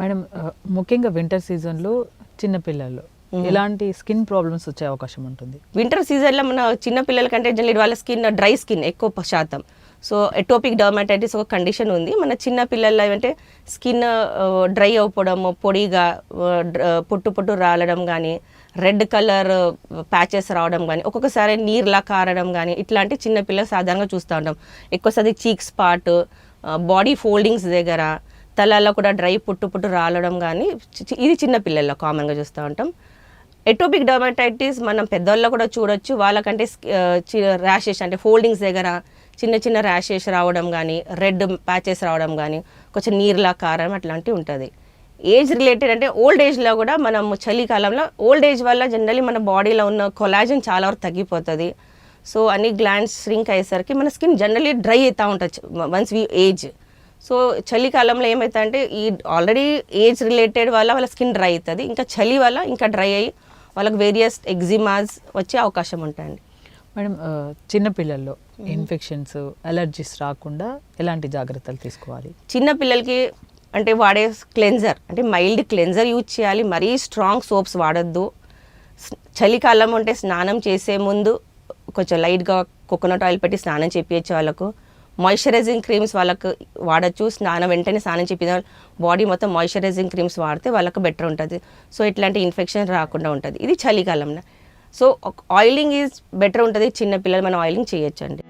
Madam ముఖ్యంగా winter సీజన్లో చిన్నపిల్లలు ఎలాంటి స్కిన్ ప్రాబ్లమ్స్ వచ్చే అవకాశం ఉంటుంది? వింటర్ సీజన్లో మన చిన్న పిల్లల కంటే జనరల్ వాళ్ళ స్కిన్ డ్రై స్కిన్ ఎక్కువ శాతం. సో ఎటోపిక్ డర్మటైటిస్ ఒక కండిషన్ ఉంది. మన చిన్న పిల్లల్లో ఏమంటే స్కిన్ డ్రై అయిపోవడం పొడిగా పొట్టు పొట్టు రాలడం కానీ రెడ్ కలర్ ప్యాచెస్ రావడం కానీ ఒక్కొక్కసారి నీరులా కారడం కానీ ఇట్లాంటి చిన్న పిల్లలు సాధారణంగా చూస్తూ ఉంటాం. ఎక్కువసారి చీక్స్ పార్ట్ బాడీ ఫోల్డింగ్స్ దగ్గర తలలో కూడా డ్రై పుట్టు పుట్టు రాలడం కానీ చి- ఇది చిన్న పిల్లల్లో కామన్గా చూస్తూ ఉంటాం. ఎటోపిక్ డర్మటైటిస్ మనం పెద్దవాళ్ళు కూడా చూడొచ్చు. వాళ్ళకంటే ర్యాషెస్ అంటే ఫోల్డింగ్స్ దగ్గర చిన్న చిన్న ర్యాషెస్ రావడం కానీ రెడ్ ప్యాచెస్ రావడం కానీ కొంచెం నీరులా కారం అట్లాంటివి ఉంటుంది. ఏజ్ రిలేటెడ్ అంటే ఓల్డ్ ఏజ్లో కూడా మనం చలికాలంలో ఓల్డ్ ఏజ్ వల్ల జనరలీ మన బాడీలో ఉన్న కొలాజన్ చాలా వరకు తగ్గిపోతుంది. సో అన్ని గ్లాండ్స్ శ్రింక్ అయ్యేసరికి మన స్కిన్ జనరలీ డ్రై అవుతూ ఉంటుంది. వన్స్ వి ఏజ్ సో చలికాలంలో ఏమవుతుందంటే ఈ ఆల్రెడీ ఏజ్ రిలేటెడ్ వల్ల వాళ్ళ స్కిన్ డ్రై అవుతుంది. ఇంకా చలి వల్ల ఇంకా డ్రై అయ్యి వాళ్ళకి వేరియస్ ఎగ్జిమాస్ వచ్చే అవకాశం ఉంటుంది మేడం చిన్నపిల్లల్లో ఇన్ఫెక్షన్స్ అలర్జీస్ రాకుండా ఎలాంటి జాగ్రత్తలు తీసుకోవాలి? చిన్న పిల్లలకి అంటే వాడే క్లెన్జర్ అంటే మైల్డ్ క్లెన్జర్ యూజ్ చేయాలి. మరీ స్ట్రాంగ్ సోప్స్ వాడొద్దు. చలికాలం అంటే స్నానం చేసే ముందు కొంచెం లైట్గా కోకోనట్ ఆయిల్ పెట్టి స్నానం చేపించచ్చు వాళ్ళకు. మాయిశ్చరైజింగ్ క్రీమ్స్ వాళ్ళకు వాడచ్చు. స్నానం వెంటనే స్నానం చేపిన బాడీ మొత్తం మాయిశ్చరైజింగ్ క్రీమ్స్ వాడితే వాళ్ళకు బెటర్ ఉంటుంది. సో ఇట్లాంటి ఇన్ఫెక్షన్ రాకుండా ఉంటుంది. ఇది చలికాలంలో సో ఆయిలింగ్ ఈజ్ బెటర్ ఉంటుంది. చిన్న పిల్లలు మనం ఆయిలింగ్ చేయొచ్చు అండి